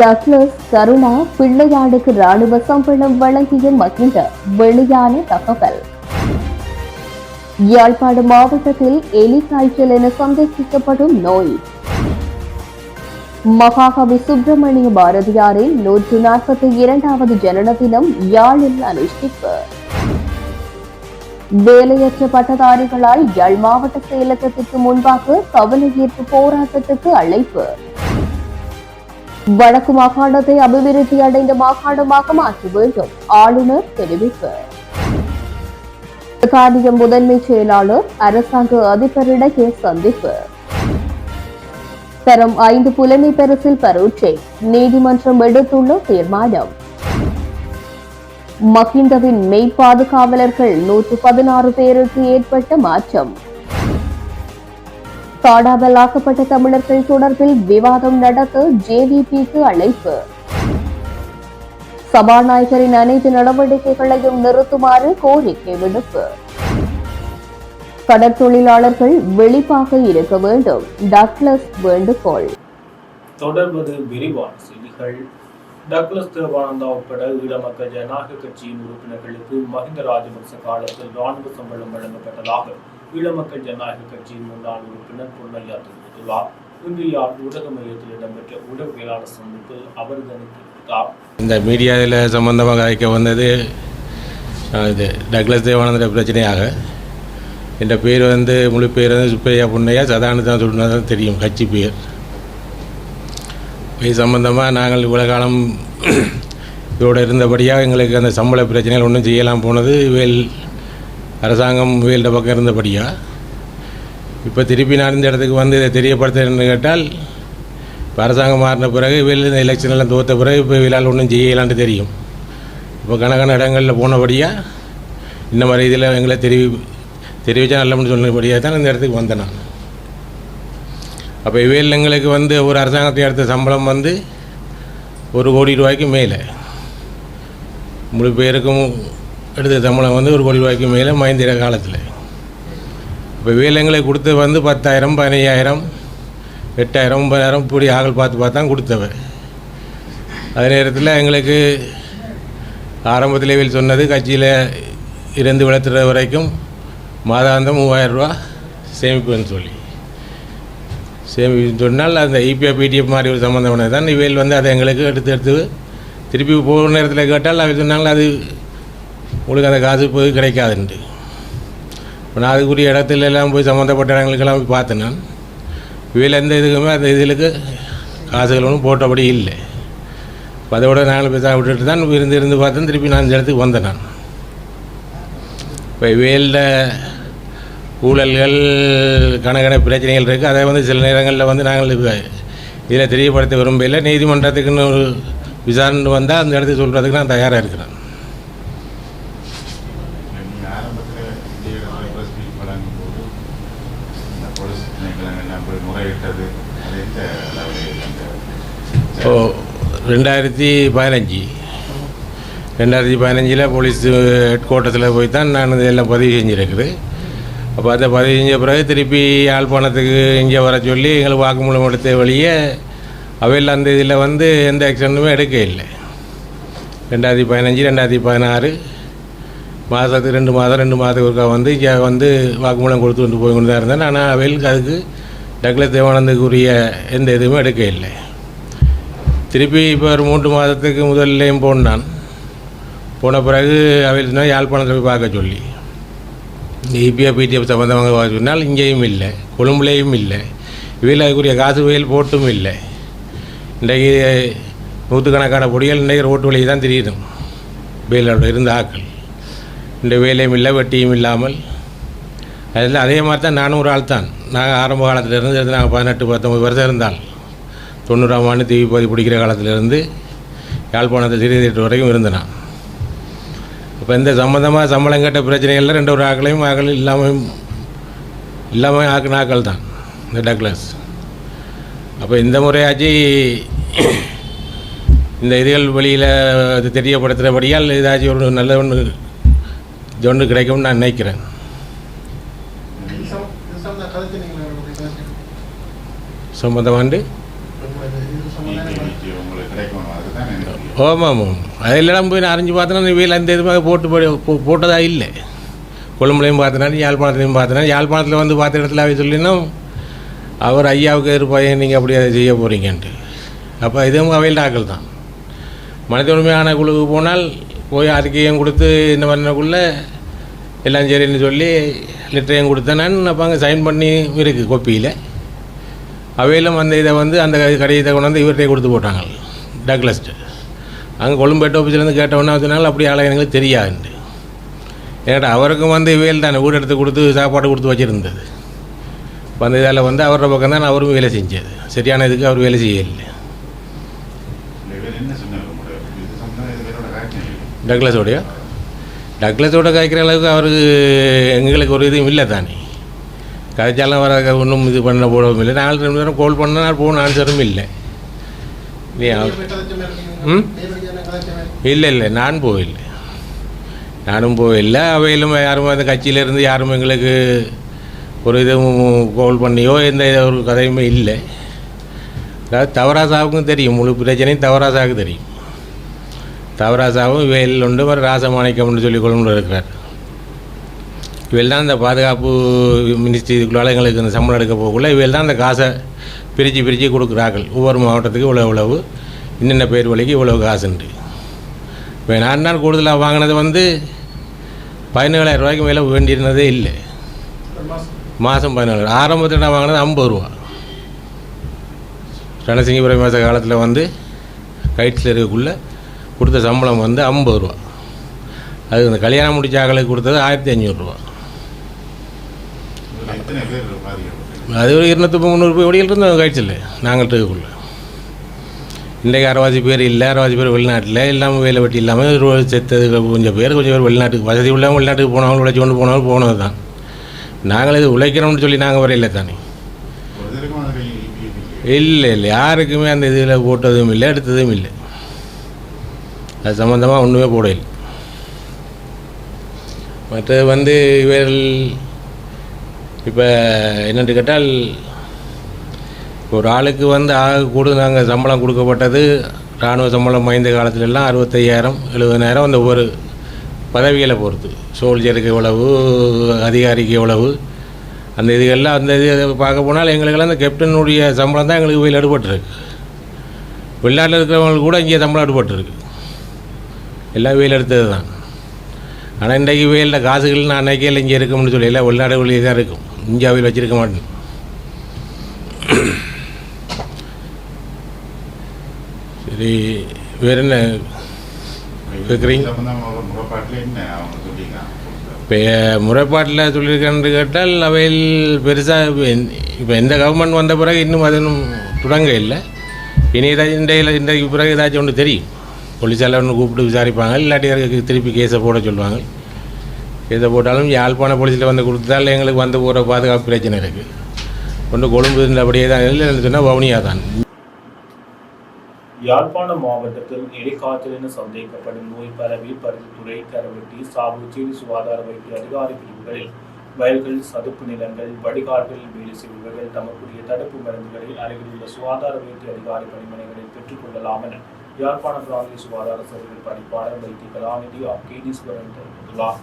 Douglas Karuna பிள்ளையாடுக்கு ராணுவ சம்பளம் வழங்கிய மகிந்த வெளியான தகவல். யாழ்ப்பாடு மாவட்டத்தில் எலி காய்ச்சல் என சந்தேகிக்கப்படும் நோய். மகாகவி சுப்பிரமணிய பாரதியாரின் நூற்று நாற்பத்தி இரண்டாவது ஜனன தினம் யாழில் அனுஷ்டிப்பு. வேலையற்ற பட்டதாரிகளால் யாழ் மாவட்ட செயலகத்திற்கு முன்பாக கவன ஈர்ப்பு போராட்டத்துக்கு அழைப்பு. வடக்கு மாகாணத்தை அபிவிருத்தி அடைந்த மாகாணமாக மாற்ற வேண்டும். ஆளுநர் தெரிவிப்பு. காரிய முதன்மை செயலாளர் அரசாங்க அதிபரிடையே சந்திப்பு. தரம் ஐந்து புலமை பரிசில் பரீட்சை நீதிமன்றம் எடுத்துள்ள தீர்மானம். மகிந்தவின் மெய் பாதுகாவலர்கள் நூற்று பதினாறு பேருக்கு ஏற்பட்ட மாற்றம். காணாமலாக்கப்பட்ட தமிழர்கள் தொடர்பில் விவாதம் நடத்த ஜேவிபிக்கு அழைப்பு. சபாநாயகரின் அனைத்து நடவடிக்கைகளையும் நிறுத்துமாறு கோரிக்கை விடுப்பு. கடற்தொழிலாளர்கள் வெளிப்பாக இருக்க வேண்டும். டக்ளஸ் வேண்டுகோள். தொடர்வது விரிவான செய்திகள். டக்ளஸ் தேவானந்தா உட்பட ஈழமக்கள் ஜனநாயக கட்சியின் உறுப்பினர்களுக்கு மஹிந்த ராஜபக்ச காலத்தில் ராணுவ சம்பளம் வழங்கப்பட்டதாக ஈழ மக்கள் ஜனநாயக கட்சியின் முன்னாள் உறுப்பினர் பொன்னையா தெரிவித்துள்ளார் இன்று யாழ் ஊடக மையத்தில் இடம்பெற்ற ஊடகவியலாளர் சந்திப்பில் அவர் தெரிவித்தார் இந்த மீடியாவில் சம்பந்தமாக அழைக்க வந்தது இது டக்ளஸ் தேவானந்த பிரச்சனையாக. என்ற பேர் வந்து முழு பேர் வந்து சுப்பையா புண்ணையா சதானந்தா சொன்னதான் தெரியும் கட்சி பேர். இது சம்பந்தமாக நாங்கள் இவ்வளோ காலம் இதோடு இருந்தபடியாக எங்களுக்கு அந்த சம்பள பிரச்சனைகள் ஒன்றும் செய்யலாம் போனது இவள் அரசாங்கம் வேல்ட பக்கம் இருந்தபடியாக இப்போ திருப்பி நான் இந்த இடத்துக்கு வந்து இதை தெரியப்படுத்துறேன்னு கேட்டால் இப்போ அரசாங்கம் மாறின பிறகு வெளியில் இந்த எலெக்ஷன்லாம் தோற்ற பிறகு இப்போ இவளால் ஒன்றும் செய்யலான்னு தெரியும். இப்போ கணக்கான இடங்களில் போனபடியாக இந்த மாதிரி இதில் எங்களை தெரிவி தெரிவித்தா நல்லம்னு சொன்னபடியாக தான் இந்த இடத்துக்கு வந்தேன் நான். அப்போ இவையில் எங்களுக்கு வந்து ஒரு அரசாங்கத்தை எடுத்த சம்பளம் வந்து ஒரு கோடி ரூபாய்க்கு மேலே. முழு பேருக்கும் எடுத்த சம்பளம் வந்து ஒரு கோடி ரூபாய்க்கு மேலே மஹிந்திர காலத்தில். இப்போ வேலைங்களை கொடுத்து வந்து பத்தாயிரம் பதினையாயிரம் எட்டாயிரம் ஒன்பதாயிரம் இப்படி ஆகல் பார்த்து பார்த்து தான் கொடுத்தவ. அதே நேரத்தில் எங்களுக்கு ஆரம்பத்தில் இவள் சொன்னது கட்சியில் இருந்து வளர்த்துற வரைக்கும் மாதாந்தம் மூவாயிரம் ரூபா சேமிப்புன்னு சொல்லி. சேமிப்புன்னு சொன்னால் அந்த இபிஎஃப் பிடிஎஃப் மாதிரி ஒரு சம்மந்தமானது தான் இவையில் வந்து அதை எங்களுக்கு எடுத்து எடுத்து திருப்பி போகிற நேரத்தில் கேட்டால் அவள் சொன்னாங்களா அது உங்களுக்கு அந்த காசு போய் கிடைக்காதுன்ட்டு. இப்போ நான் அதுக்குரிய இடத்துல எல்லாம் போய் சம்மந்தப்பட்ட இடங்களுக்கெல்லாம் போய் பார்த்தேன் நான். இவையில் எந்த இதுக்குமே அந்த இதுகளுக்கு காசுகள் ஒன்றும் போட்டபடி இல்லை. இப்போ அதோட நாலு பேசா விட்டுட்டு தான் இருந்து இருந்து பார்த்தேன். திருப்பி நான் இந்த இடத்துக்கு வந்தேன் நான். இப்போ இவையில் ஊழல்கள் கணக்கண பிரச்சனைகள் இருக்குது அதை வந்து சில நேரங்களில் வந்து நாங்கள் இதில் தெரியப்படுத்த விரும்பல நீதிமன்றத்துக்குன்னு ஒரு விசாரணை வந்தால் அந்த இடத்துக்கு சொல்கிறதுக்கு நான் தயாராக இருக்கிறேன் நீங்க ஆரம்பத்தில் இந்திய ப்ரெஸ் மீட் வழங்கும் போது இந்த போலீஸ் திணைக்களம் எல்லாம் போய் முறையிட்டது அது எந்த அளவில் அந்த ஓ ரெண்டாயிரத்தி பதினஞ்சு. ரெண்டாயிரத்தி பதினஞ்சில் போலீஸ் ஹெட் குவார்ட்டர்ஸில் போய் தான் நான் இதெல்லாம் பதிவு செஞ்சுருக்குது. அப்போ அதை பதிவு செஞ்ச பிறகு திருப்பி யாழ்ப்பாணத்துக்கு இங்கே வர சொல்லி எங்களுக்கு வாக்குமூலம் எடுத்த வழியே அவையில் அந்த இதில் வந்து எந்த ஆக்ஷனுமே எடுக்க இல்லை. ரெண்டாயிரத்தி பதினஞ்சு ரெண்டாயிரத்தி பதினாறு மாதத்துக்கு ரெண்டு மாதம் ரெண்டு மாதத்துக்கு ஒருக்கா வந்து இங்கே வந்து வாக்குமூலம் கொடுத்து கொண்டு போய் கொண்டு தான் இருந்தேன். ஆனால் அவைகளுக்கு அதுக்கு டக்ளஸ் தேவானந்துக்குரிய எந்த இதுவுமே எடுக்க இல்லை. திருப்பி இப்போ ஒரு மூன்று மாதத்துக்கு முதல்லையும் போனான். போன பிறகு அவையில் யாழ்ப்பாணத்தில் போய் பார்க்க சொல்லி. இபிஎஃப் பிடிஎஃப் சம்மந்தமாக சொன்னால் இங்கேயும் இல்லை கொழும்புலேயும் இல்லை. இவையில் அதுக்குரிய காசு வயல் போட்டும் இல்லை. இன்றைக்கு நூற்றுக்கணக்கான பொடிகள் இன்றைக்கு ரோட்டு வழியை தான் தெரியுது வேலோட இருந்த ஆக்கள். இந்த வேலையும் இல்லை வெட்டியும் இல்லாமல். அதில் அதே மாதிரி தான் நானும் ஒரு ஆள் தான் நாங்கள் ஆரம்ப காலத்தில் இருந்து நாங்கள் பதினெட்டு பத்தொம்பது வருஷம் இருந்தால். தொண்ணூறாம் ஆண்டு தீவி பதி பிடிக்கிற காலத்திலிருந்து யாழ்ப்பாணத்தில் சிறிய தேட்டர் வரைக்கும் இருந்தேன் இப்போ இந்த சம்மந்தமாக சம்பளம் கேட்ட பிரச்சனைகளில் ரெண்டு ஒரு ஆக்களையும் ஆக்கள் இல்லாமல் இல்லாமல் ஆக்கின ஆக்கள் தான் இந்த டக்ளஸ். அப்போ இந்த முறையாச்சு இந்த இதுகள் வெளியில் இது தெரியப்படுத்துகிறபடியால் ஏதாச்சும் ஒரு நல்ல ஒன்று இது ஒன்று கிடைக்கும்னு நான் நினைக்கிறேன். சம்பந்தமாண்டு ஆமாம் ஆமாம் அதெல்லாம் போய் நான் அறிஞ்சு பார்த்தேன்னா இவையில் அந்த இது போட்டு போய் போட்டதாக இல்லை கொழும்புலையும் பார்த்தனாலும் யாழ்ப்பாணத்துலையும் பார்த்தனா யாழ்ப்பாணத்தில் வந்து பார்த்த இடத்துல அவை சொல்லினா அவர் ஐயாவுக்கு இருப்பாங்க நீங்கள் அப்படி அதை செய்ய போகிறீங்கன்ட்டு அப்போ இதுவும் அவையில் ஆக்கள் தான் மனித உரிமையான குழுவுக்கு போனால் போய் அறிக்கையும் கொடுத்து இந்த பண்ணக்குள்ளே எல்லாம் சரின்னு சொல்லி லெட்டரையும் கொடுத்தேன் அப்போ அங்கே சைன் பண்ணி இருக்குது கொப்பியில் அவையிலும் அந்த இதை வந்து அந்த கடிதத்தை கொண்டு வந்து இவர்கிட்டே கொடுத்து போட்டாங்க டக்லஸ்ட்டு அங்கே கொழும்பு ஹெட் ஆஃபீஸ்லேருந்து கேட்டவொன்னே அதனால அப்படி ஆளை எங்களுக்கு தெரியாதுண்டு ஏன்னா அவருக்கும் வந்து இவையில் தானே வீடு எடுத்து கொடுத்து சாப்பாடு கொடுத்து வச்சுருந்தது. இப்போ அந்த இதில் வந்து அவரோட பக்கம் தான் அவரும் வேலை செஞ்சது. சரியான இதுக்கு அவர் வேலை செய்யலை. டக்ளஸோடைய? டக்ளஸோட காய்க்கிற அளவுக்கு அவருக்கு எங்களுக்கு ஒரு இதுவும் இல்லை தானே. கதைச்சாலும் வர ஒன்றும் இது பண்ண போடவும் இல்லை. நாலு ரெண்டு நேரம் கால் பண்ணால் போன ஆன்சரும் இல்லை. ம்? இல்லை இல்லை நான் போயில்லை நானும் போயில்லை அவையிலும் யாரும் அந்த கட்சியிலேருந்து யாரும் எங்களுக்கு ஒரு இதுவும் கோல் பண்ணியோ எந்த ஒரு கதையுமே இல்லை. அதாவது தவராசாவுக்கும் தெரியும். முழு பிரச்சனையும் தவராசாவுக்கு தெரியும். தவராசாவும் இவையில் உண்டு. ஒரு ராசமாணிக்கம்னு சொல்லி கொள்ளுன்னு இருக்கிறார் இவையில் தான் இந்த பாதுகாப்பு மினிஸ்ட்ரி இதுக்குள்ளால் எங்களுக்கு இந்த சம்பளம் எடுக்க போகக்குள்ள இவையில் தான் அந்த காசை பிரித்து பிரித்து கொடுக்குறார்கள். ஒவ்வொரு மாவட்டத்துக்கு இவ்வளோ இவ்வளவு. இன்னென்ன பேர் வழிக்கு இவ்வளோ காசுண்டு இப்போ நான் தான் கூடுதலாக வாங்கினது வந்து பதினேழாயிரம் ரூபாய்க்கு மேலே வேண்டியிருந்ததே இல்லை. மாதம் பதினேழு ஆரம்பத்தில் நான் வாங்கினது ஐம்பது ரூபா. ரணசிங்கபுரம் மாத காலத்தில் வந்து கைட்ஸில் இருக்கக்குள்ளே கொடுத்த சம்பளம் வந்து ஐம்பது ரூபா. அது இந்த கல்யாணம் முடிச்ச ஆகளுக்கு கொடுத்தது ஆயிரத்தி அஞ்சூறுரூவா அது ஒரு இருநூற்றி முந்நூறு போய் ஓடியில் இருந்தோம் கைட்ஸில் நாங்கள் இருக்கக்குள்ள. இன்றைக்கு அரைவாசி பேர் இல்லை அரைவாசி பேர் வெளிநாட்டில் இல்லாமல் வேலை வெட்டி இல்லாமல் ஒரு செத்தது கொஞ்சம் பேர் கொஞ்சம் பேர் வெளிநாட்டுக்கு வசதி உள்ளவங்க வெளிநாட்டுக்கு போனவங்க உழைச்சி கொண்டு போனவங்க போனது தான் நாங்கள் இது உழைக்கிறோம்னு சொல்லி நாங்கள் வரையில தானே. இல்லை இல்லை யாருக்குமே அந்த இதில் போட்டதும் இல்லை எடுத்ததும் இல்லை. அது சம்மந்தமாக ஒன்றுமே போடல. மற்றது வந்து இவர்கள் இப்போ என்னென்று கேட்டால் ஒரு ஆளுக்கு வந்து ஆக கூட நாங்கள் சம்பளம் கொடுக்கப்பட்டது. இராணுவ சம்பளம் மைந்த காலத்துலலாம் அறுபத்தையாயிரம் எழுபதாயிரம் அந்த ஒரு பதவிகளை பொறுத்து. சோல்ஜருக்கு எவ்வளவு அதிகாரிக்கு எவ்வளவு அந்த இதுகள்லாம் அந்த இது பார்க்க போனால் எங்களுக்கெல்லாம் அந்த கேப்டனுடைய சம்பளம் தான் எங்களுக்கு போய் அடுபட்டுருக்கு வெளிநாட்டில் இருக்கிறவங்களுக்கு கூட இங்கே சம்பளம் அடுபட்டுருக்கு எல்லாம் வெயில் எடுத்தது தான். ஆனால் இன்றைக்கு வெயிலில் காசுகள் நான் அன்னைக்கே இங்கே இருக்கும்னு சொல்லி எல்லாம் வெளிநாடுகளில் தான் இருக்கும். இந்தியாவில் வச்சுருக்க மாட்டேன். சரி வேறு என்ன? கேட்குறீங்க முறைப்பாட்டில் இப்போ முறைப்பாட்டில் சொல்லியிருக்கேன்னு கேட்டால் அவையில் பெருசாக இப்போ எந்த கவர்மெண்ட் வந்த பிறகு இன்னும் அதனும் தொடங்க இல்லை. இனி ஏதாச்சும் இன்றையில் இன்றைக்கு பிறகு ஏதாச்சும் ஒன்று தெரியும். போலீஸால் ஒன்று கூப்பிட்டு விசாரிப்பாங்க இல்லாட்டி திருப்பி கேஸை போட சொல்லுவாங்க. கேஸை போட்டாலும் யாழ்ப்பாண போலீஸில் வந்து கொடுத்தால் எங்களுக்கு வந்து போகிற பாதுகாப்பு பிரச்சனை இருக்குது கொண்டு கொழும்பு இருந்தபடியே தான் இல்லைன்னு சொன்னால் வவுனியா தான். யாழ்ப்பாணம் மாவட்டத்தில் எலிக்காய்ச்சல் என சந்தேகிக்கப்படும் நோய் பரவி பருத்தித்துறை கரவெட்டி சாவுச்சேரி சுகாதார வைத்திய அதிகாரி பிரிவுகளில் வயல்கள் சதுப்பு நிலங்கள் வடிகாட்டில் வேலை செய்பவர்கள் தமக்குரிய தடுப்பு மருந்துகளை அருகில் உள்ள சுகாதார வைத்திய அதிகாரி பணிமனைகளில் பெற்றுக்கொள்ளலாம் என யாழ்ப்பாண பிராந்திய சுகாதார சேவைகள் பணிப்பாளர் வைத்திய கலாநிதி அக்கேதீஸ்வரன் தெரிவித்துள்ளார்.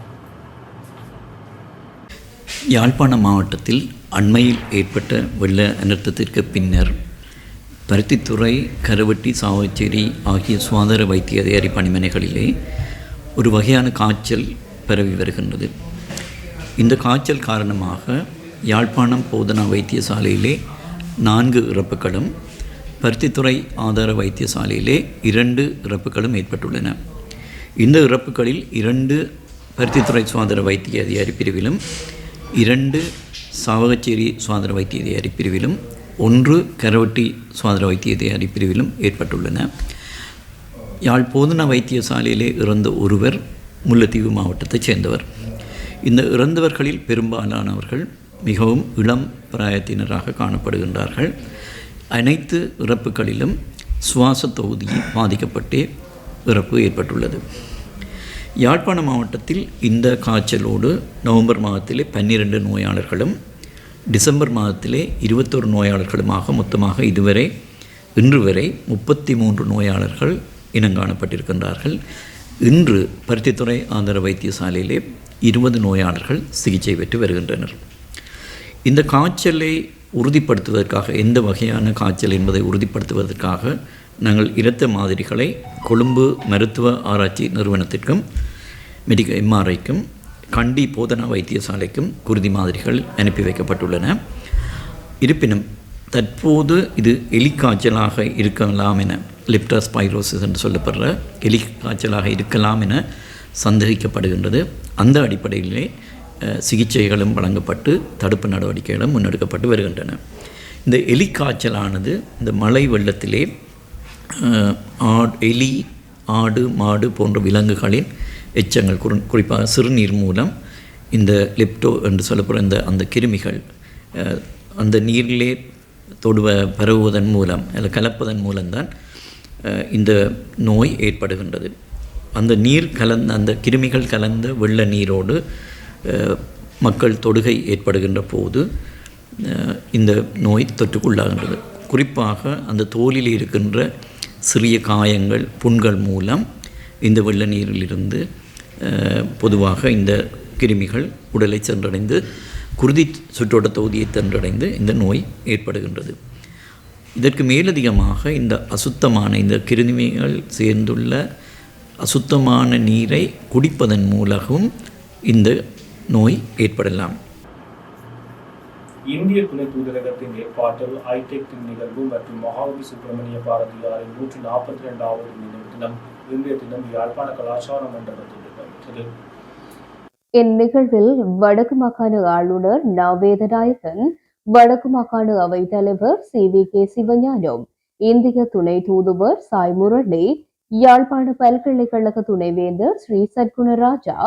யாழ்ப்பாணம் மாவட்டத்தில் அண்மையில் ஏற்பட்ட வெள்ள அனர்த்தத்திற்கு பின்னர் பருத்தித்துறை கருவட்டி சாவச்சேரி ஆகிய சுகாதார வைத்திய அதிகாரி பணிமனைகளிலே ஒரு வகையான காய்ச்சல் பரவி வருகின்றது. இந்த காய்ச்சல் காரணமாக யாழ்ப்பாணம் போதனா வைத்தியசாலையிலே நான்கு இறப்புகளும் பருத்தித்துறை ஆதார வைத்தியசாலையிலே இரண்டு இறப்புகளும் ஏற்பட்டுள்ளன. இந்த இறப்புகளில் இரண்டு பருத்தித்துறை சுகாதார வைத்திய அதிகாரி பிரிவிலும் இரண்டு சாவகச்சேரி சுகாதார வைத்திய அதிகாரி பிரிவிலும் ஒன்று கரவட்டி சுகாதார வைத்திய அதிகாரி பிரிவிலும் ஏற்பட்டுள்ளன. யாழ் போதனா வைத்தியசாலையிலே இறந்த ஒருவர் முல்லைத்தீவு மாவட்டத்தைச் சேர்ந்தவர். இந்த இறந்தவர்களில் பெரும்பாலானவர்கள் மிகவும் இளம் பிராயத்தினராக காணப்படுகின்றார்கள். அனைத்து இறப்புகளிலும் சுவாச தொகுதி பாதிக்கப்பட்டே இறப்பு ஏற்பட்டுள்ளது. யாழ்ப்பாண மாவட்டத்தில் இந்த காய்ச்சலோடு நவம்பர் மாதத்திலே பன்னிரண்டு நோயாளர்களும் டிசம்பர் மாதத்திலே இருபத்தொரு நோயாளர்களுமாக மொத்தமாக இதுவரை இன்று வரை முப்பத்தி மூன்று நோயாளர்கள் இனங்காணப்பட்டிருக்கின்றார்கள். இன்று பருத்தித்துறை ஆந்திர வைத்தியசாலையிலே இருபது நோயாளர்கள் சிகிச்சை பெற்று வருகின்றனர். இந்த காய்ச்சலை உறுதிப்படுத்துவதற்காக எந்த வகையான காய்ச்சல் என்பதை உறுதிப்படுத்துவதற்காக நாங்கள் இரத்த மாதிரிகளை கொழும்பு மருத்துவ ஆராய்ச்சி நிறுவனத்திற்கும் மெடிக்க எம்ஆர்ஐக்கும் கண்டி போதனா வைத்தியசாலைக்கும் குருதி மாதிரிகள் அனுப்பி வைக்கப்பட்டுள்ளன. இருப்பினும் தற்போது இது எலிக்காய்ச்சலாக இருக்கலாம் என லிப்டாஸ்பைரோசிஸ் என்று சொல்லப்படுற எலிக்காய்ச்சலாக இருக்கலாம் என சந்தேகிக்கப்படுகின்றது. அந்த அடிப்படையிலே சிகிச்சைகளும் வழங்கப்பட்டு தடுப்பு நடவடிக்கைகளும் முன்னெடுக்கப்பட்டு வருகின்றன. இந்த எலிக்காய்ச்சலானது இந்த மழை வெள்ளத்திலே ஆட் எலி ஆடு மாடு போன்ற விலங்குகளின் எச்சங்கள் குறி குறிப்பாக சிறுநீர் மூலம் இந்த லிப்டோ என்று சொல்லப்படுற இந்த அந்த கிருமிகள் அந்த நீரிலே தொடுவ பரவுவதன் மூலம் அல்ல கலப்பதன் மூலம்தான் இந்த நோய் ஏற்படுகின்றது. அந்த நீர் கலந்த அந்த கிருமிகள் கலந்த வெள்ள நீரோடு மக்கள் தொடுகை ஏற்படுகின்ற போது இந்த நோய் தொற்றுக்குள்ளாகின்றது. குறிப்பாக அந்த தோலில் இருக்கின்ற சிறிய காயங்கள் புண்கள் மூலம் இந்த வெள்ள நீரிலிருந்து பொதுவாக இந்த கிருமிகள் உடலை சென்றடைந்து குருதி சுற்றோட்ட தொகுதியை சென்றடைந்து இந்த நோய் ஏற்படுகின்றது. இதற்கு மேலதிகமாக இந்த அசுத்தமான இந்த கிருமிகள் சேர்ந்துள்ள அசுத்தமான நீரை குடிப்பதன் மூலமும் இந்த நோய் ஏற்படலாம். இந்திய துணை தூதரகத்தின் ஏற்பாட்டில் ஐடெக் நிகழ்வு மற்றும் மகாகவி சுப்பிரமணிய பாரதியாரின் நூற்றி நாற்பத்தி ரெண்டாவது நினைவு தினம் இன்றைய தினம் யாழ்ப்பாண கலாச்சார மண்டபத்தில் நடைபெற்றது இந்நிகழ்வில் வடக்கு மாகாண ஆளுநர் ந வேதநாயகன் வடக்கு மாகாண அவைத் தலைவர் சி. வி. கே. சிவஞானம் இந்திய துணை தூதுவர் சாய் முரளி யாழ்ப்பாண பல்கலைக்கழக துணைவேந்தர் ஸ்ரீ சத்குணராஜா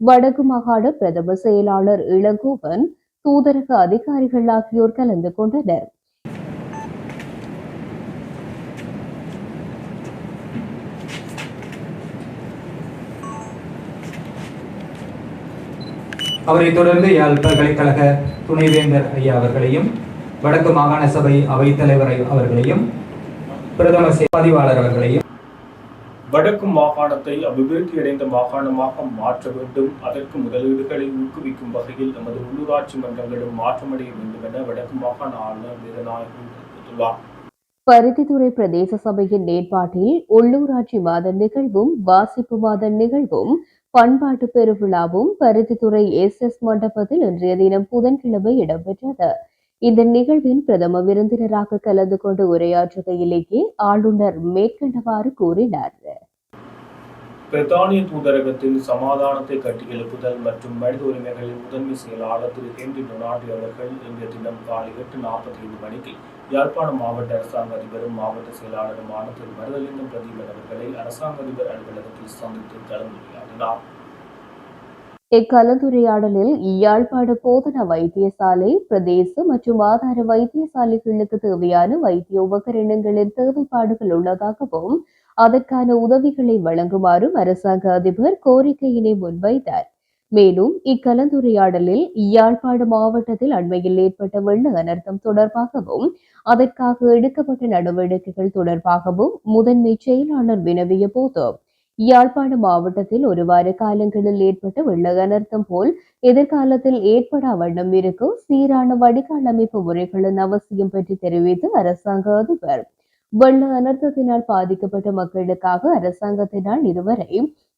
வடக்கு மாகாண பிரதம செயலாளர் இளங்கோவன் தூதரக அதிகாரிகள் ஆகியோர் கலந்து கொண்டனர். அவரைத் தொடர்ந்து யாழ் பல்கலைக்கழக துணைவேந்தர் ஐயா அவர்களையும் வடக்கு மாகாண சபை அவைத்தலைவர் அவர்களையும் பிரதம செ- பதிவாளர் அவர்களையும் வடக்கு மாகாணத்தை அபிவிருத்தியடைந்த மாகாணமாக மாற்ற வேண்டும். அதற்கு முதலீடுகளை ஊக்குவிக்கும் வகையில் நமது உள்ளூராட்சி மன்றங்களும் மாற்றமடைய வேண்டும் என வடக்கு மாகாண ஆளுநர் வேதநாயகன் தெரிவித்துள்ளார். பருத்தித்துறை பிரதேச சபையின் ஏற்பாட்டில் உள்ளூராட்சி மாத நிகழ்வும் வாசிப்பு மாத நிகழ்வும் பண்பாட்டு பெருவிழாவும் பருத்தித்துறை எஸ் எஸ் மண்டபத்தில் இன்றைய தினம் புதன்கிழமை இடம்பெற்றது. இந்த நிகழ்வின் பிரதம விருந்தினராக கலந்து கொண்டு உரையாற்றுகையிலேயே ஆளுநர் மேற்கண்டவாறு கூறினார். பிரித்தானிய தூதரகத்தின் சமாதானத்தை கட்டியெழுப்புதல் மற்றும் மனித உரிமைகளின் முதன்மை செயலாளர் திரு ஹென்றி டொனால்டு அவர்கள் இன்றைய தினம் காலை எட்டு நாற்பத்தி ஐந்து மணிக்கு யாழ்ப்பாணம் மாவட்ட அரசாங்க அதிபரும் மாவட்ட செயலாளருமான திரு மருதலிங்கம் பிரதீபன் அவர்களை அரசாங்க அதிபர் அலுவலகத்தில் சந்தித்து இருந்தார் இக்கலந்துரையாடலில் யாழ்ப்பாண போதனா வைத்தியசாலை பிரதேச மற்றும் ஆதார வைத்தியசாலைகளுக்கு தேவையான வைத்திய உபகரணங்களின் தேவைப்பாடுகள் உள்ளதாகவும் அதற்கான உதவிகளை வழங்குமாறும் அரசாங்க அதிபர் கோரிக்கையினை முன்வைத்தார். மேலும் இக்கலந்துரையாடலில் யாழ்ப்பாண மாவட்டத்தில் அண்மையில் ஏற்பட்ட வெள்ள அனர்த்தம் தொடர்பாகவும் அதற்காக எடுக்கப்பட்ட நடவடிக்கைகள் தொடர்பாகவும் முதன்மை செயலாளர் வினவிய போதும். யாழ்ப்பாண மாவட்டத்தில் ஒரு வார காலங்களில் ஏற்பட்ட வெள்ள அனர்த்தம் போல் எதிர்காலத்தில் ஏற்படா வண்ணம் இருக்கும் சீரான வடிகால் அமைப்பு முறைகளின் அவசியம் பற்றி தெரிவித்து அரசாங்க அதிபர். வெள்ள அனர்த்தத்தினால் பாதிக்கப்பட்ட மக்களுக்காக அரசாங்கத்தினால் இதுவரை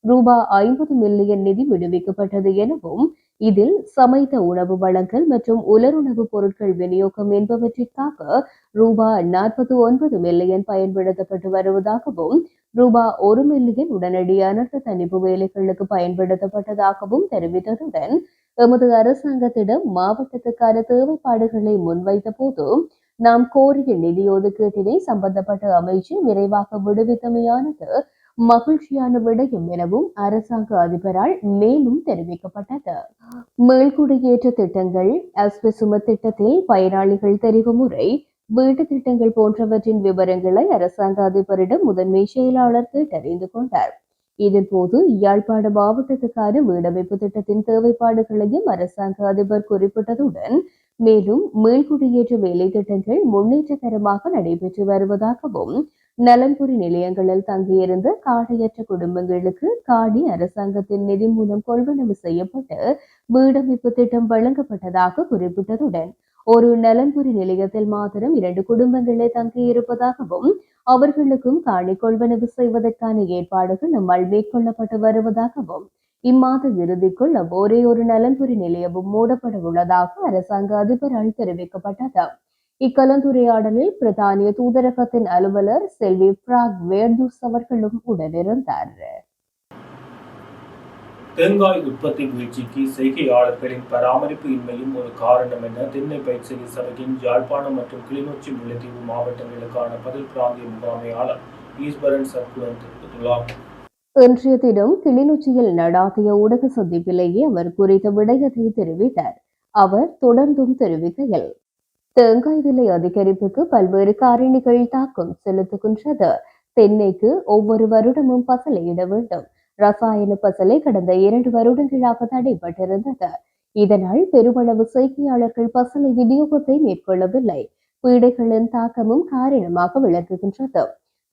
ரூபாய் ஐம்பது மில்லியன் நிதி விடுவிக்கப்பட்டது எனவும் இதில் சமைத்த உணவு வழங்கல் மற்றும் உலருணவு பொருட்கள் விநியோகம் என்பவற்றிற்காக ரூபாய் நாற்பத்தி ஒன்பது மில்லியன் பயன்படுத்தப்பட்டு வருவதாகவும் ரூபா ஒரு மில்லியன் உடனடி அனர்த்த தணிப்பு வேலைகளுக்கு பயன்படுத்தப்பட்டதாகவும் தெரிவித்ததுடன் எமது அரசாங்கத்திடம் மாவட்டத்துக்கான தேவைப்பாடுகளை முன்வைத்த போது நாம் கோரிய நிதி ஒதுக்கீட்டினை சம்பந்தப்பட்ட அமைச்சர் விரைவாக விடுவித்தமையானது மகிழ்ச்சியான விடயம் எனவும் அரசாங்க அதிபரால் மேலும் தெரிவிக்கப்பட்டது. மேல்குடியேற்ற திட்டங்கள் அஸ்பிசும திட்டத்தில் பயனாளிகள் தெரிவு முறை வீட்டு திட்டங்கள் போன்றவற்றின் விவரங்களை அரசாங்க அதிபரிடம் முதன்மை செயலாளர் கேட்டறிந்து கொண்டார். இதன்போது யாழ்ப்பாண மாவட்டத்துக்கான வீடமைப்பு திட்டத்தின் தேவைப்பாடுகளையும் அரசாங்க அதிபர் குறிப்பிட்டதுடன் மேலும் மேல்குடியேற்ற வேலை திட்டங்கள் முன்னேற்றகரமாக நடைபெற்று வருவதாகவும் நலன்புரி நிலையங்களில் தங்கியிருந்த காடையற்ற குடும்பங்களுக்கு காடி அரசாங்கத்தின் நிதி மூலம் கொள்வனவு செய்யப்பட்டு வீடமைப்பு திட்டம் வழங்கப்பட்டதாக குறிப்பிட்டதுடன் ஒரு நலன்புரி நிலையத்தில் மாத்திரம் இரண்டு குடும்பங்களே தங்கியிருப்பதாகவும் அவர்களுக்கும் காணி கொள்வனவு செய்வதற்கான ஏற்பாடுகள் நம்மால் மேற்கொள்ளப்பட்டு வருவதாகவும் இம்மாத இறுதிக்குள் ஒரே ஒரு நலன்புரி நிலையமும் மூடப்பட உள்ளதாக அரசாங்க அதிபரால் தெரிவிக்கப்பட்டது. இக்கலந்துரையாடலில் பிரித்தானிய தூதரகத்தின் அலுவலர் செல்வி பிராக் வேர்தூஸ் அவர்களும் உடனிருந்தார். தேங்காய் உற்பத்தி வீழ்ச்சிக்கு செய்கையாளர்களின் பராமரிப்பு இன்மையும் ஒரு காரணம் என தென்னை பயிற்சி சபையின் யாழ்ப்பாணம் மற்றும் கிளிநொச்சி முல்லைத்தீவு மாவட்டங்களுக்கான பதில் பிராந்திய முகாமையாளர் ஈஸ்வரன் சர்க்குலன் தெரிவித்துள்ளார். இன்றைய தினம் கிளிநொச்சியில் நடாத்திய ஊடக சந்திப்பிலேயே அவர் குறித்த விடயத்தை தெரிவித்தார். அவர் தொடர்ந்தும் தெரிவிக்கையில் தேங்காய் விலை அதிகரிப்புக்கு பல்வேறு காரணிகள் தாக்கம் செலுத்துகின்றது. தென்னைக்கு ஒவ்வொரு வருடமும் பசலையிட வேண்டும். ரசாயன பசலை கடந்த இரண்டு வருடங்களாக தடைபட்டிருந்தது. இதனால் பெருமளவு செய்கையாளர்கள் பசலை விநியோகத்தை மேற்கொள்ளவில்லை. பீடைகளின் தாக்கமும் காரணமாக விளக்குகின்றது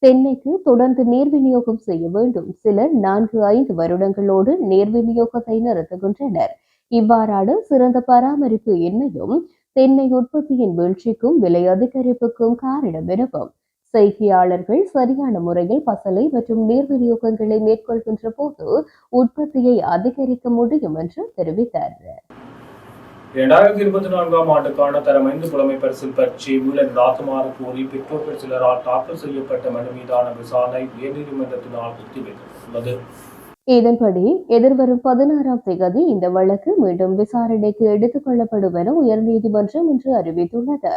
தென்னைக்கு தொடர்ந்து நீர் விநியோகம் செய்ய வேண்டும். சிலர் நான்கு ஐந்து வருடங்களோடு நீர் விநியோகத்தை நிறுத்துகின்றனர். இவ்வாறான சிறந்த பராமரிப்பு இன்மையும் தென்னை உற்பத்தியின் வீழ்ச்சிக்கும் விலை அதிகரிப்புக்கும் காரணம் எனவும் செய்கையாளர்கள் சரியான முறையில் பசலை மற்றும் நீர் விநியோகங்களை மேற்கொள்கின்ற போது உற்பத்தியை அதிகரிக்க முடியும் என்று தெரிவித்தார். இரண்டாயிரத்தி இருபத்தி நான்காம் ஆண்டுக்கான தரம் ஐந்து புலமை பரிசில் பரீட்சை மீள நடாத்துமாறு கோரி பெற்றோர்கள் சிலரால் தாக்கல் செய்யப்பட்ட மனு மீதான விசாரணை உயர்நீதிமன்றத்தினால் ஒத்திவைக்கப்பட்டுள்ளது. இதன்படி எதிர்வரும் பதினாறாம் தேதி இந்த வழக்கு மீண்டும் விசாரணைக்கு எடுத்துக் கொள்ளப்படும் என உயர்நீதிமன்றம் இன்று அறிவித்துள்ளது.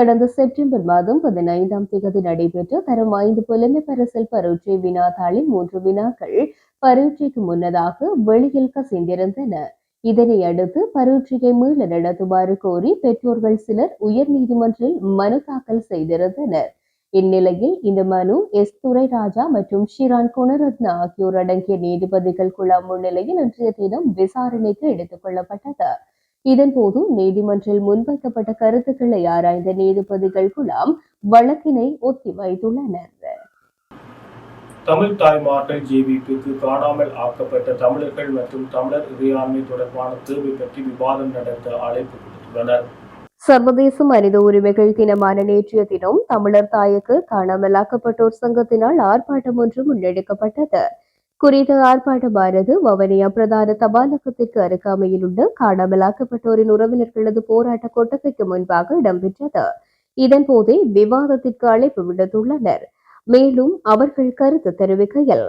கடந்த செப்டம்பர் மாதம் பதினைந்தாம் தேதி நடைபெற்ற தரம் ஐந்து புலமை பரிசில் பரீட்சை வினாத்தாளில் மூன்று வினாக்கள் பரீட்சைக்கு முன்னதாக வெளியில் கசிந்திருந்தன. இதனை அடுத்து பரீட்சையை மீள நடத்துமாறு கோரி பெற்றோர்கள் சிலர் உயர்நீதிமன்றில் மனு தாக்கல் செய்திருந்தனர். இந்நிலையில் இந்த மனு எஸ். துரைராஜா மற்றும் ஷிரான் குணரத்ன ஆகியோர் அடங்கிய நீதிபதிகள் குழா முன்னிலையில் இன்றைய தினம் விசாரணைக்கு எடுத்துக் கொள்ளப்பட்டது. இதன்போது நீதிமன்றில் முன்வைக்கப்பட்ட கருத்துக்களை ஆராய்ந்த நீதிபதிகள் குழாம் வழக்கினை ஒத்திவைத்துள்ளனர் தமிழ் தாய்மார்கள் ஜேவிபிக்கு காணாமல் ஆக்கப்பட்ட தமிழர்கள் மற்றும் தமிழர் இறையாண்மை தொடர்பான தேவை பற்றி விவாதம் நடத்த அழைப்பு விடுத்துள்ளனர். சர்வதேச மனித உரிமைகள் தினமான நேற்றைய தினம் தமிழர் தாயக்கு காணாமலாக்கப்பட்டோர் சங்கத்தினால் ஆர்ப்பாட்டம் ஒன்று முன்னெடுக்கப்பட்டது. குறித்த ஆர்ப்பாட்டமானது வவனியா பிரதான தபாலகத்திற்கு அருகாமையில் உள்ள காணாமலாக்கப்பட்டோரின் உறவினர்களது போராட்ட கொட்டகைக்கு முன்பாக இடம்பெற்றது. இதன்போதே விவாதத்திற்கு அழைப்பு விடுத்துள்ளனர். மேலும் அவர்கள் கருத்து தெரிவிக்கையில்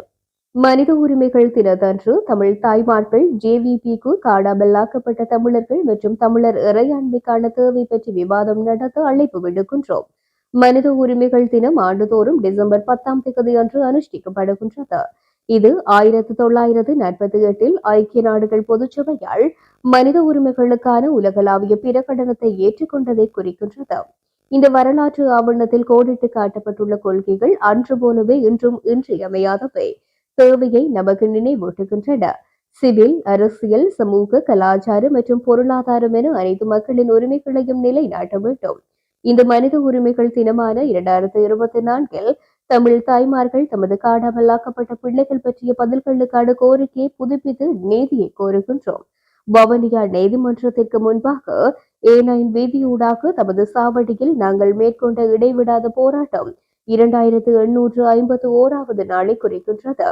மனித உரிமைகள் தினத்தன்று தமிழ் தாய்மார்கள் ஜேவிபிக்கு காணாமலாக்கப்பட்ட தமிழர்கள் மற்றும் தமிழர் இறையாண்மைக்கான தேவை பற்றி விவாதம் நடத்த அழைப்பு விடுக்கின்றோம். மனித உரிமைகள் தினம் ஆண்டுதோறும் டிசம்பர் பத்தாம் தேதி அன்று அனுஷ்டிக்கப்படுகின்றது. இது ஆயிரத்தி தொள்ளாயிரத்து நாற்பத்தி எட்டில் ஐக்கிய நாடுகள் பொதுச்சபையால் மனித உரிமைகளுக்கான உலகளாவிய பிரகடனத்தை ஏற்றுக்கொண்டதை குறிக்கின்றது. இந்த வரலாற்று ஆவணத்தில் கோடிட்டு காட்டப்பட்டுள்ள கொள்கைகள் அன்று போலவே இன்றும் இன்றியமையாதவை. தேவையை நமக்கு நினைவூட்டுகின்றன. சிவில் அரசியல் சமூக கலாச்சார மற்றும் பொருளாதாரம் என அனைத்து மக்களின் உரிமைகளையும் நிலைநாட்ட வேண்டும். இந்த மனித உரிமைகள் தினமான இரண்டாயிரத்தி இருபத்தி நான்கில் தமிழ் தாய்மார்கள் தமது காணாமலாக்கப்பட்ட பிள்ளைகள் பற்றிய பதில்களுக்கான கோரிக்கையை புதுப்பித்து நீதியை கோருகின்றோம். வவனியா நீதிமன்றத்திற்கு முன்பாக ஏனையின் வீதியூடாக தமது சாவடியில் நாங்கள் மேற்கொண்ட இடைவிடாத போராட்டம் இரண்டாயிரத்து எண்ணூற்று ஐம்பத்து ஓராவது நாளை குறிக்கின்றது.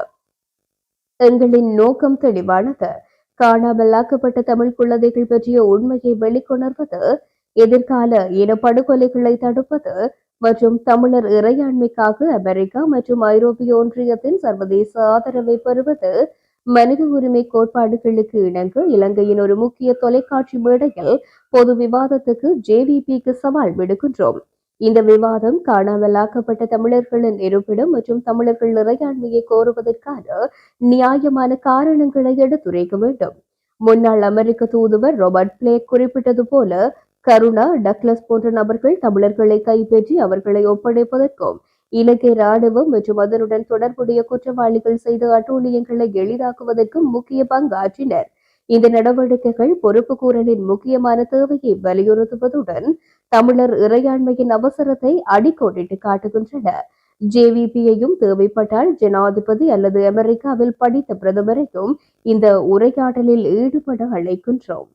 எங்களின் நோக்கம் தெளிவானது. காணாமலாக்கப்பட்ட தமிழ் குழந்தைகள் பற்றிய உண்மையை வெளிக்கொணர்வது எதிர்கால இன படுகொலைகளை தடுப்பது மற்றும் தமிழர் இறையாண்மைக்காக அமெரிக்கா மற்றும் ஐரோப்பிய ஒன்றியத்தின் சர்வதேச ஆதரவை பெறுவது மனித உரிமை கோட்பாடுகளுக்கு இணங்க இலங்கையின் ஒரு முக்கிய தொலைக்காட்சி மேடையில் பொது விவாதத்துக்கு ஜேவிபிக்கு சவால் விடுக்கின்றோம். இந்த விவாதம் காணாமலாக்கப்பட்ட தமிழர்களின் இருப்பிடம் மற்றும் தமிழர்கள் இறையாண்மையை கோருவதற்கான நியாயமான காரணங்களை எடுத்துரைக்க வேண்டும். முன்னாள் அமெரிக்க தூதுவர் ராபர்ட் பிளேக் குறிப்பிட்டது போல கருணா டக்ளஸ் போன்ற நபர்கள் தமிழர்களை கைப்பற்றி அவர்களை ஒப்படைப்பதற்கும் இலங்கை ராணுவம் மற்றும் அதனுடன் தொடர்புடைய குற்றவாளிகள் செய்த அட்டூழியங்களை எளிதாக்குவதற்கும் முக்கிய பங்காற்றினர். இந்த நடவடிக்கைகள் பொறுப்புக்கூறலின் முக்கியமான தேவையை வலியுறுத்துவதுடன் தமிழர் இறையாண்மையின் அவசரத்தை அடிக்கோடிட்டு காட்டுகின்றன. ஜேவிபியையும் தேவைப்பட்டால் ஜனாதிபதி அல்லது அமெரிக்காவில் படித்த பிரதமரையும் இந்த உரையாடலில் ஈடுபட அழைக்கின்றோம்.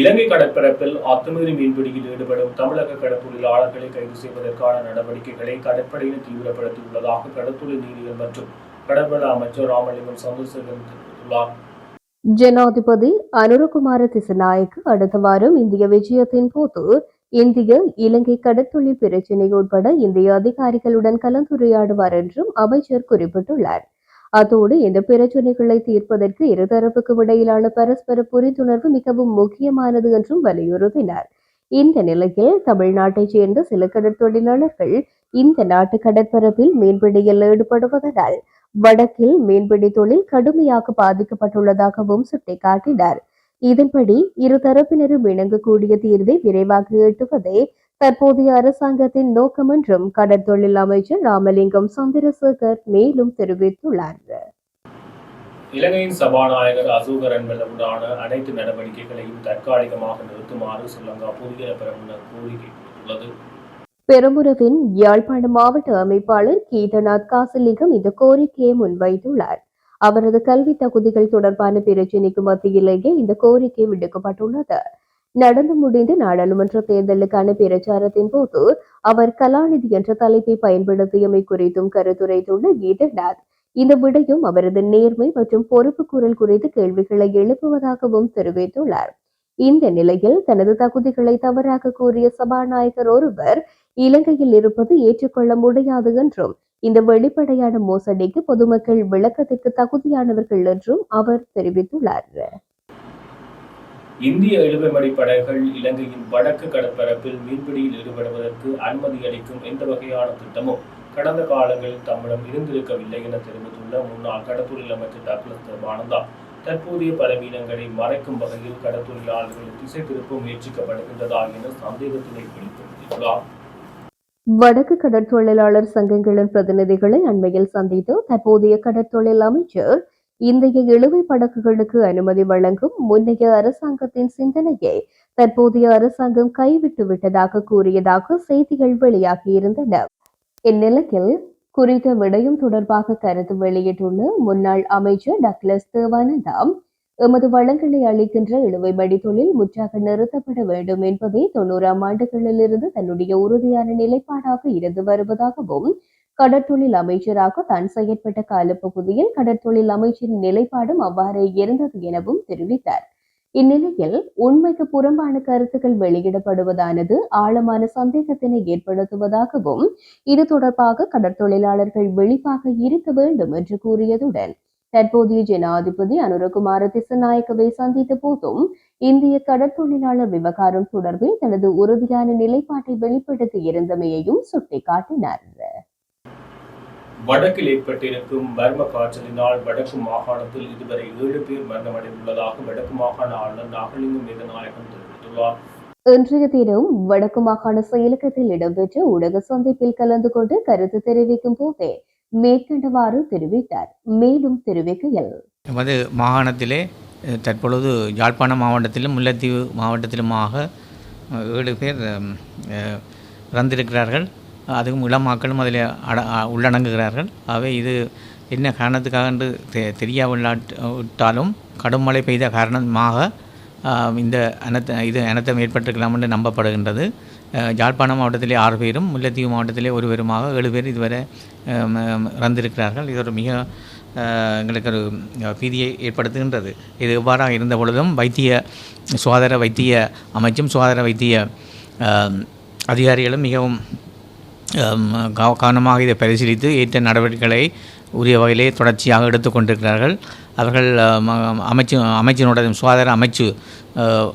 இலங்கை கடற்பரப்பில் அத்துமீறி மீன்பிடியில் ஈடுபடும் தமிழக கடற்தொழிலாளர்களை கைது செய்வதற்கான நடவடிக்கைகளை கடற்படையினர் தீவிரப்படுத்தியுள்ளதாக கடற்தொழில் நீதிகள் மற்றும் கடற்பட அமைச்சர் ராமலிங்கம் சந்திரசேகரன் தெரிவித்துள்ளார். ஜனாதிபதி அனுரகுமார திசநாயக்கு அடுத்த வாரம் இந்திய விஜயத்தின் போது இந்திய இலங்கை கடற்தொழில் பிரச்சினை உட்பட இந்திய அதிகாரிகளுடன் கலந்துரையாடுவார் என்றும் அமைச்சர் குறிப்பிட்டுள்ளார். அதோடு இந்த பிரச்சனைகளை தீர்ப்பதற்கு இருதரப்புக்கும் இடையிலான பரஸ்பர புரிந்துணர்வு மிகவும் முக்கியமானது என்றும் வலியுறுத்தினார். இந்த நிலையில் தமிழ்நாட்டைச் சேர்ந்த சில கடற்தொழிலாளர்கள் இந்த நாட்டு கடற்பரப்பில் மீன்பிடியில் ஈடுபடுவதனால் வடக்கில் மீன்பிடி தொழில் கடுமையாக பாதிக்கப்பட்டுள்ளதாகவும் சுட்டிக்காட்டினார். இதன்படி இரு தரப்பினரும் இணங்கக்கூடிய தீர்வை விரைவாக எட்டுவதே தற்போதைய அரசாங்கத்தின் நோக்கம் என்றும் கடற்தொழில் அமைச்சர் ராமலிங்கம் சந்திரசேகர் மேலும் தெரிவித்துள்ளார். இலங்கையின் சபாநாயகர் அசோகரன் உடனான அனைத்து நடவடிக்கைகளையும் தற்காலிகமாக நிறுத்துமாறு ஸ்ரீலங்கா பிரமுனர் கோரிக்கை விடுத்துள்ளது. பெரமுரவின் யாழ்ப்பாண மாவட்ட அமைப்பாளர் கீதநாத் காசிலிங்கம் இந்த கோரிக்கையை முன்வைத்துள்ளார். அவரது கல்வி தகுதிகள் தொடர்பான பிரச்சினைக்கு மத்தியிலேயே இந்த கோரிக்கை விடுக்கப்பட்டுள்ளது. நடந்து முடிந்த நாடாளுமன்ற தேர்தலுக்கான பிரச்சாரத்தின் போது அவர் கலாநிதி என்ற தலைப்பை பயன்படுத்தியமை குறித்தும் கருத்துரைத்துள்ள கீதநாத் இந்த விடயம் அவரது நேர்மை மற்றும் பொறுப்பு குரல் குறித்து கேள்விகளை எழுப்புவதாகவும் தெரிவித்துள்ளார். இந்த நிலையில் தனது தகுதிகளை தவறாக கூறிய சபாநாயகர் ஒருவர் இலங்கையில் இருப்பது ஏற்றுக்கொள்ள முடியாது என்றும் இந்த வெளிப்படையான மோசடிக்கு பொதுமக்கள் விளக்கத்திற்கு தகுதியானவர்கள் என்றும் அவர் தெரிவித்துள்ளார். இந்திய இழுவைமடி படகுகள் இலங்கையின் வடக்கு கடற்பரப்பில் மீன்பிடியில் ஈடுபடுவதற்கு அனுமதி அளிக்கும் எந்த வகையான திட்டமும் கடந்த காலங்களில் தம்மிடம் இருந்திருக்கவில்லை என தெரிவித்துள்ள முன்னாள் கடத்தொழில் அமைச்சர் டக்ளஸ் தர்மானந்தா தற்போதைய பலவீனங்களை மறைக்கும் வகையில் கடத்தொழிலாளர்கள் திசை திருப்ப முயற்சிக்கப்படுகின்றதா என சந்தேகத்தினை வெளிப்படுத்தியுள்ளார். வடக்கு கடற்தொழிலாளர் சங்கங்களின் பிரதிநிதிகளை அண்மையில் சந்தித்து தற்போதைய கடற்தொழில் அமைச்சர் இந்திய இழுவை படகுகளுக்கு அனுமதி வழங்கும் முன்னைய அரசாங்கத்தின் சிந்தனையை தற்போதைய அரசாங்கம் கைவிட்டு விட்டதாக கூறியதாக செய்திகள் வெளியாகியிருந்தன. இந்நிலையில் குறித்த விடயம் தொடர்பாக கருத்து வெளியிட்டுள்ள முன்னாள் அமைச்சர் டக்ளஸ் தேவானந்தாம் எமது வளங்களை அளிக்கின்ற இழுவை தொழில் முற்றாக நிறுத்தப்பட வேண்டும் என்பதே தொண்ணூறாம் ஆண்டுகளிலிருந்து தன்னுடைய உறுதியான நிலைப்பாடாக இருந்து வருவதாகவும் கடற்தொழில் அமைச்சராக தான் செயற்பட்ட காலப்பகுதியில் கடற்தொழில் அமைச்சின் நிலைப்பாடும் அவ்வாறே இருந்தது எனவும் தெரிவித்தார். இந்நிலையில் உண்மைக்கு புறம்பான கருத்துக்கள் வெளியிடப்படுவதானது ஆழமான சந்தேகத்தினை ஏற்படுத்துவதாகவும் இது தொடர்பாக கடற்தொழிலாளர்கள் வெளிப்பாக இருக்க வேண்டும் என்று கூறியதுடன் தற்போதைய ஜனாதிபதி அனுரகுமார திசநாயக்கவை சந்தித்த போதும் இந்திய கடற்தொழிலாளர் விவகாரம் தொடர்பில் தனது உறுதியான நிலைப்பாட்டை வெளிப்படுத்தி இருந்தமையையும் சுட்டிக்காட்டினார். வடக்கில் ஏற்பட்டிருக்கும் மர்ம காய்ச்சலினால் வடக்கு மாகாணத்தில் இதுவரை ஏழு பேர் மரணமடைந்துள்ளதாக வடக்கு மாகாண ஆளுநர் நாகலிங்கம் வேதநாயகம் தெரிவித்துள்ளார். இன்றைய தினம் வடக்கு மாகாண செயலகத்தில் இடம்பெற்ற ஊடக சந்திப்பில் கலந்து கொண்டு கருத்து தெரிவிக்கும் போதே மேற்கண்டவாறு தெரிவித்தார். மேலும் தெரிவிக்கையில் எமது மாகாணத்திலே தற்பொழுது யாழ்ப்பாணம் மாவட்டத்திலும் முல்லைத்தீவு மாவட்டத்திலுமாக ஏழு பேர் இறந்திருக்கிறார்கள். அதுவும் இளம் மக்களும் அதில் அட உள்ளடங்குகிறார்கள். ஆகவே இது என்ன காரணத்துக்காக என்று தெ தெரியாவிட்டாலும் விட்டாலும் கடும் மழை பெய்த காரணமாக இந்த அனத்த இது அனர்த்தம் ஏற்பட்டிருக்கலாம் என்று நம்பப்படுகின்றது. ஜாழ்ப்பாணம் யாழ்ப்பாணம் மாவட்டத்திலே ஆறு பேரும் முல்லைத்தீவு மாவட்டத்திலே ஒருவருமாக ஏழு பேர் இதுவரை இறந்திருக்கிறார்கள். இது ஒரு மிக எங்களுக்கு ஒரு பீதியை ஏற்படுத்துகின்றது. இது எவ்வாறாக இருந்த பொழுதும் வைத்திய சுகாதார வைத்திய அமைச்சும் சுகாதார வைத்திய அதிகாரிகளும் மிகவும் கவனமாக இதை பரிசீலித்து ஏற்ற நடவடிக்கைகளை உரிய வகையிலே தொடர்ச்சியாக எடுத்துக்கொண்டிருக்கிறார்கள் அவர்கள் அமைச்சு அமைச்சினுடைய சுகாதார அமைச்சு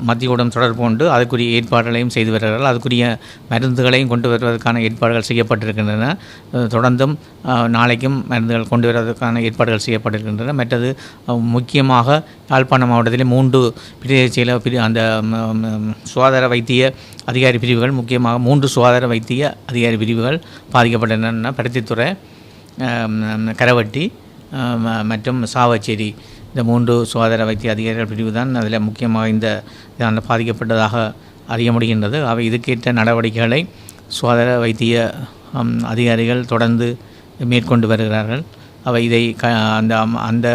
மத்தியுடன் தொடர்பு கொண்டு அதுக்குரிய ஏற்பாடுகளையும் செய்து வருகிறார்கள். அதுக்குரிய மருந்துகளையும் கொண்டு வருவதற்கான ஏற்பாடுகள் செய்யப்பட்டிருக்கின்றன. தொடர்ந்தும் நாளைக்கும் மருந்துகள் கொண்டு வருவதற்கான ஏற்பாடுகள் செய்யப்பட்டிருக்கின்றன. மற்றது முக்கியமாக யாழ்ப்பாணம் மாவட்டத்திலே மூன்று பிரதேசியில் பிரி அந்த சுகாதார வைத்திய அதிகாரி பிரிவுகள் முக்கியமாக மூன்று சுகாதார வைத்திய அதிகாரி பிரிவுகள் பாதிக்கப்பட்டன. பருத்தித்துறை கரவட்டி மற்றும் சாவச்சேரி. இந்த மூன்று சுகாதார வைத்திய அதிகாரிகள் பிரிவு தான் அதில் முக்கியமாக இந்த இதனால் பாதிக்கப்பட்டதாக அறிய முடிகின்றது. அவை இதுக்கேற்ற நடவடிக்கைகளை சுகாதார வைத்திய அதிகாரிகள் தொடர்ந்து மேற்கொண்டு வருகிறார்கள். அவை இதை க அந்த அந்த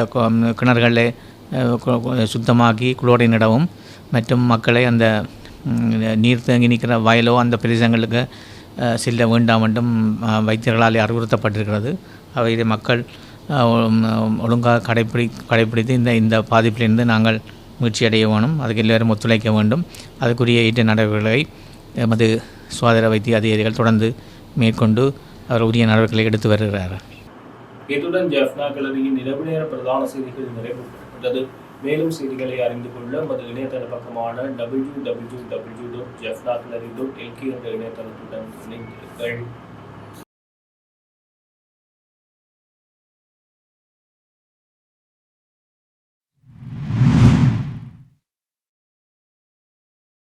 கிணறுகளை சுத்தமாக்கி கு- நடவும் மற்றும் மக்களை அந்த நீர் தேங்கி நிற்கிற வயலோ அந்த பிரதேசங்களுக்கு செல்ல வேண்டாம் என்றும் வைத்தியர்களால் அறிவுறுத்தப்பட்டிருக்கிறது. அவை இதை மக்கள் ஒழுங்காக கடைப்பிடி கடைப்பிடித்து இந்த இந்த பாதிப்பிலிருந்து நாங்கள் முயற்சி அடைய வேணும். அதுக்கு எல்லோரும் ஒத்துழைக்க வேண்டும். அதுக்குரிய ஈட்ட நடவடிக்கைகளை எமது சுகாதார வைத்திய அதிகாரிகள் தொடர்ந்து மேற்கொண்டு அவர் உரிய நடவடிக்கைகளை எடுத்து வருகிறார் இத்துடன் ஜெஃப்னா கலரியின் இரவு நேர பிரதான செய்திகள் நிறைவு பெற்றது மேலும் செய்திகளை அறிந்து கொள்ள நமது இணையதள பக்கமான W W W dot Jaffna gallery dot LK என்ற இணையதளத்துடன் இணைந்திருங்கள்.